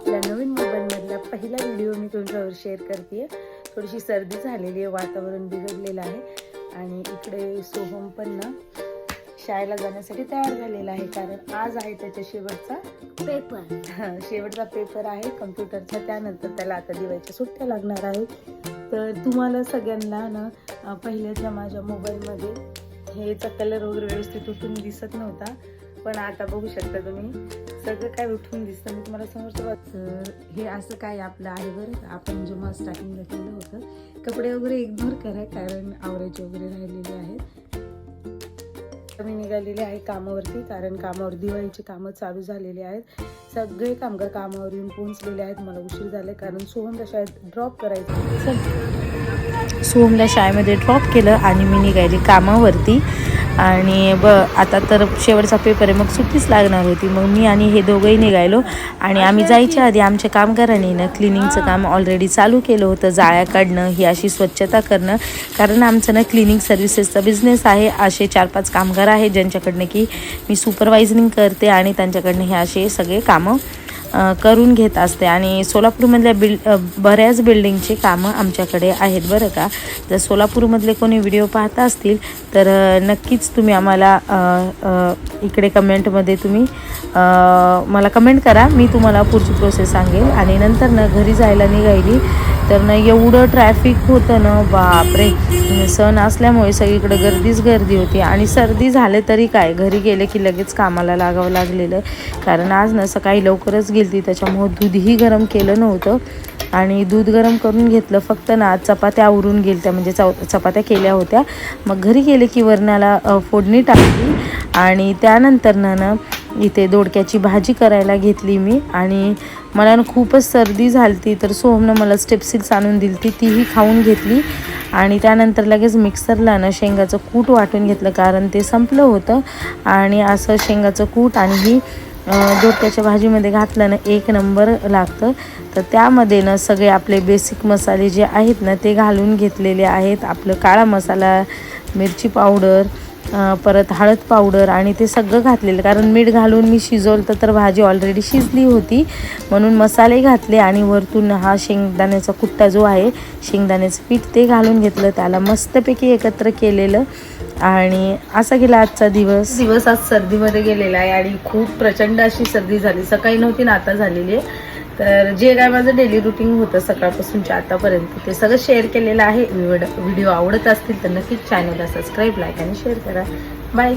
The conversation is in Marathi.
आपल्या नवीन मोबाईलमधला पहिला व्हिडिओ मी तुमच्यावर शेअर करते थोडीशी सर्दी झालेली आहे वातावरण बिघडलेलं आहे. आणि इकडे सोहम पण ना शाळेला जाण्यासाठी तयार झालेला आहे कारण आज आहे त्याच्या शेवटचा पेपर. हा, शेवटचा पेपर आहे. कम्प्युटरचा त्यानंतर त्याला आता दिवाळीच्या सुट्ट्या लागणार आहे तर तुम्हाला सगळ्यांना ना पहिल्याच्या माझ्या मोबाईलमध्ये हेचा कलर वगैरे व्यवस्थित उठून दिसत नव्हता. पण आता बघू शकता तुम्ही. सगळं काय उठून दिसतं मी तुम्हाला समोरचं तर हे असं काय आपलं आहे बरं आपण जेव्हा स्टार्टिंगला केलं होतं कपडे वगैरे इग्नोर करा कारण आवरायचे वगैरे राहिलेले आहेत. तर मी निघालेले आहे कामावरती कारण कामावर दिवाळीची कामं चालू झालेली आहेत. सगळे कामगार कामावर येऊन पोहोचलेले आहेत. मला उशीर झाले कारण सोहमला शाळेत ड्रॉप करायचं सोहमला शाळेमध्ये ड्रॉप केलं आणि मी निघाली कामावरती. आणि ब आता तर शेवटचा पेपर आहे मग सुट्टीच लागणार होती. मग मी आणि हे दोघंही निघालो आणि आम्ही जायच्या आधी आमच्या कामगारांनी ना क्लिनिंगचं काम ऑलरेडी चालू केलं होतं जाळ्या काढणं ही अशी स्वच्छता करणं. कारण आमचं ना क्लिनिंग सर्व्हिसेसचा बिझनेस आहे असे चार पाच कामगार आहेत ज्यांच्याकडनं की मी सुपरवायझनिंग करते आणि त्यांच्याकडनं हे असे सगळे कामं करून घेत असते. आणि सोलापूरमधल्या बिल बऱ्याच बिल्डिंगचे कामं आमच्याकडे आहेत बरं का. जर सोलापूरमधले कोणी व्हिडिओ पाहता असतील तर नक्कीच तुम्ही आम्हाला इकडे कमेंटमध्ये तुम्ही मला कमेंट करा. मी तुम्हाला पुढची प्रोसेस सांगेल आणि नंतर न घरी जायला निघायली तर ना एवढं ट्रॅफिक होतं ना बापरे. सण असल्यामुळे सगळीकडे गर्दीच गर्दी होती. आणि सर्दी झाले तरी काय? घरी गेले की लगेच कामाला लागावं लागलेलं. कारण आज ना सकाळी लवकरच गेलती त्याच्यामुळं दूधही गरम केलं नव्हतं. आणि दूध गरम करून घेतलं फक्त ना आज चपात्या आवरून गेल्या म्हणजे चौ चपात्या केल्या होत्या. मग घरी गेले की वरणाला फोडणी टाकली. आणि त्यानंतर ना इथे दोडक्याची भाजी करायला घेतली मी. आणि मला खूपच सर्दी झाली तर सोहमनं मला स्टेप्सिल्स आणून दिली ती तीही खाऊन घेतली. आणि त्यानंतर लगेच मिक्सरला ना शेंगाचं कूट वाटून घेतलं कारण ते संपलं होतं. आणि असं शेंगाचं कूट आणि ही अ, भाजीमध्ये घातलं ना एक नंबर लागतं. तर त्यामध्ये ना सगळे आपले बेसिक मसाले जे आहेत ना ते घालून घेतलेले आहेत. आपलं काळा मसाला मिरची पावडर परत हळद पावडर आणि ते सगळं घातलेलं. कारण मीठ घालून मी शिजवलं तर भाजी ऑलरेडी शिजली होती. म्हणून मसाले घातले आणि वरतून हा शेंगदाण्याचा कुट्टा जो आहे शेंगदाण्याचं पीठ ते घालून घेतलं. त्याला मस्तपैकी एकत्र केलेलं. आणि असा गेला आजचा दिवस. दिवस आज सर्दीमध्ये गेलेला आहे आणि खूप प्रचंड अशी सर्दी झाली. सकाळी नव्हती ना आता झालेली आहे. तर जे काय माझं डेली रुटीन होतं सकाळपासूनच्या आतापर्यंत ते सगळं शेअर केलेलं आहे. व्हिडिओ आवडत असतील तर नक्कीच चॅनलला सबस्क्राईब लाईक आणि शेअर करा. बाय